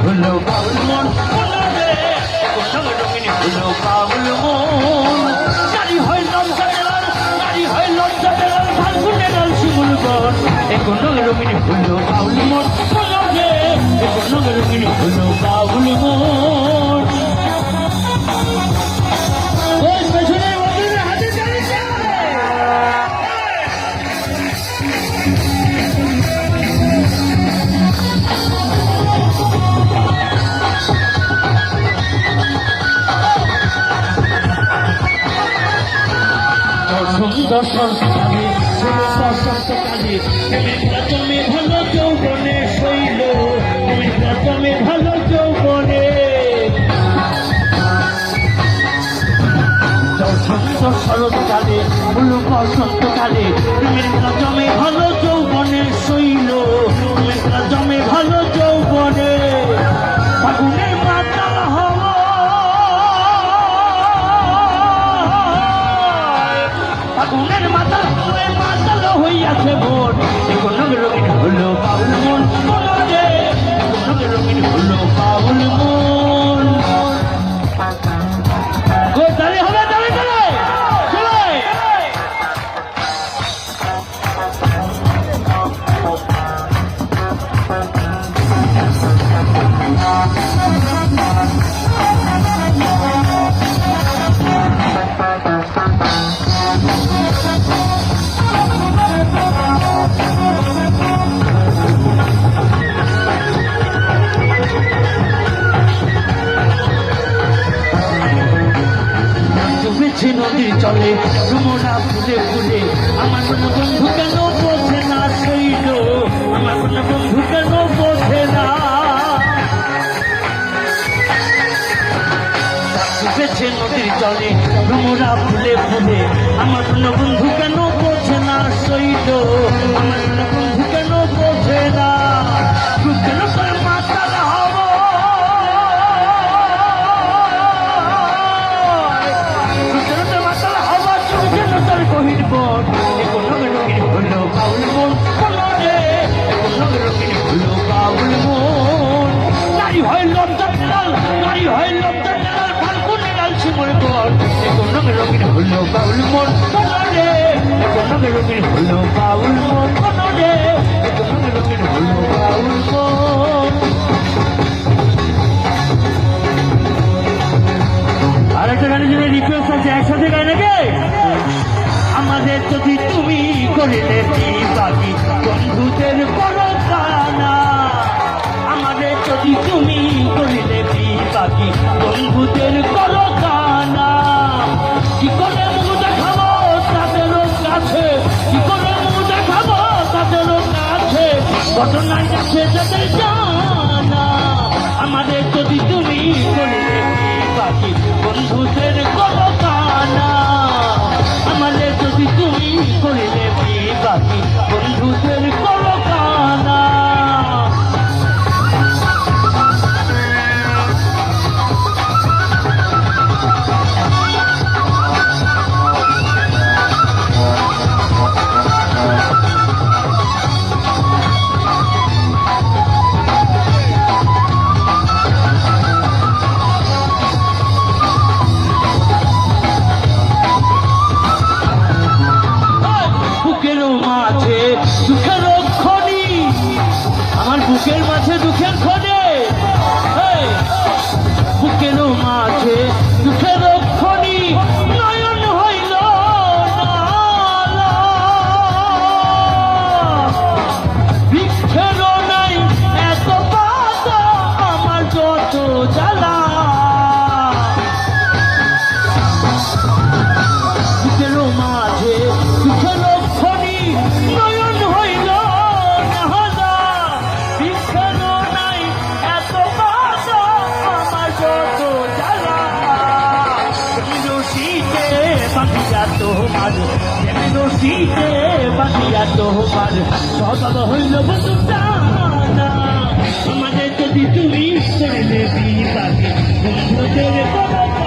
হলো বাউল মন রঙিন হলো বাউল মন নারী হয় লজ্জা দেলাল নারী হয় লজ্জা দেলাল ফাল্গুনের লাল শিমুল বন এখন রঙে হলো বাউল মন মনে রে এখন রঙে হলো বাউল মন দর্শন দর্শন কালে ষোলো তুমি প্রথমে ভালো যৌবনে শৈল, তুমি প্রথমে ভালো যৌবনে। দর্শন দর্শন কালে হলো তুমি প্রথমে ভালো chegou. ডুবেছে নদী চলে সুমনা ফুলে ফুলে আমার কোনো বন্ধু কেন বোঝে না সেই আমার কোনো বন্ধু কেন বোঝে না? ডুবেছে নদীর চলে, যমুনা ফুলে ফুলে আমার কোনো বন্ধু কেন বোঝে না শৈল আরেকটা গানের জন্য রিকোয়েস্ট আছে একসাথে আমাদের যদি তুমি করিলে বাকি বন্ধুদের বড় আমাদের যদি তুমি বন্ধুদের বুকের মাঝে দুঃখের খনি তোমার শীতে বাঁধিয়া তোমার সদল হইল আমাদের যদি তুমি করলে বিপাকে বন্ধুদের